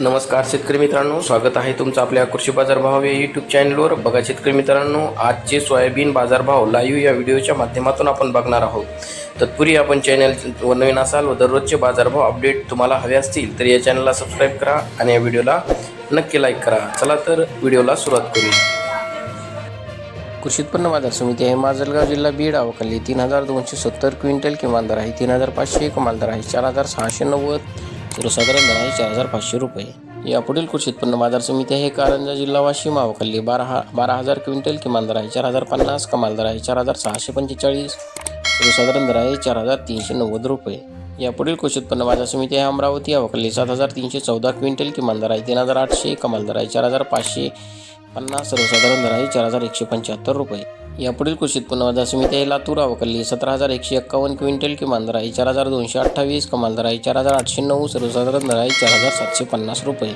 नमस्कार शेतकरी मित्रांनो स्वागत आहे तुमचं आपल्या कृषी बाजारभाव या यूट्यूब चॅनलवर बघा शेतकरी मित्रांनो आजचे सोयाबीन बाजारभाव लाईव्ह या व्हिडिओच्या माध्यमातून आपण बघणार आहोत. तत्पूर्वी आपण चॅनल व नवीन असाल व दररोजचे बाजारभाव अपडेट तुम्हाला हवे असतील तर या चॅनलला सबस्क्राईब करा आणि या व्हिडिओला नक्की लाईक करा. चला तर व्हिडिओला सुरुवात करूया कृषी उत्पन्न बाजार समिती आहे माजलगाव जिल्हा बीड अवकाली तीन हजार दोनशे सत्तर क्विंटल किमान दर आहे तीन हजार पाचशे कमाल दर आहे चार हजार सहाशे नव्वद सर्वसाधारण दर आहे चार हजार पाचशे रुपये. यापुढील कृषी उत्पन्न बाजार समिती आहे. कारंजा जिल्हा वाशिम अवखल्ली बारा हा बारा हजार क्विंटल किमान दर आहे. चार हजार पन्नास कमाल दर आहे. चार हजार सहाशे पंचेचाळीस. सर्वसाधारण दर आहे चार हजार तीनशे नव्वद रुपये. यापुढील कृषी उत्पन्न बाजार समिती आहे. अमरावती अवखल्ली सात हजार तीनशे चौदा क्विंटल किमान दर आहे. तीन हजार आठशे कमाल दर आहे. चार हजार पाचशे पन्नास सर्वसाधारण दर आहे. चार हजार एकशे पंच्याहत्तर रुपये. यापुढील कृषी उत्पन्न समिती हे लातूर अवकली सतरा हजार एकशे एक्कावन्न क्विंटल किमान दराई आहे चार हजार दोनशे अठ्ठावीस कमाल दराई आहे चार हजार आठशे नऊ सर्वसाधारण दर आहे चार हजार सातशे पन्नास रुपये.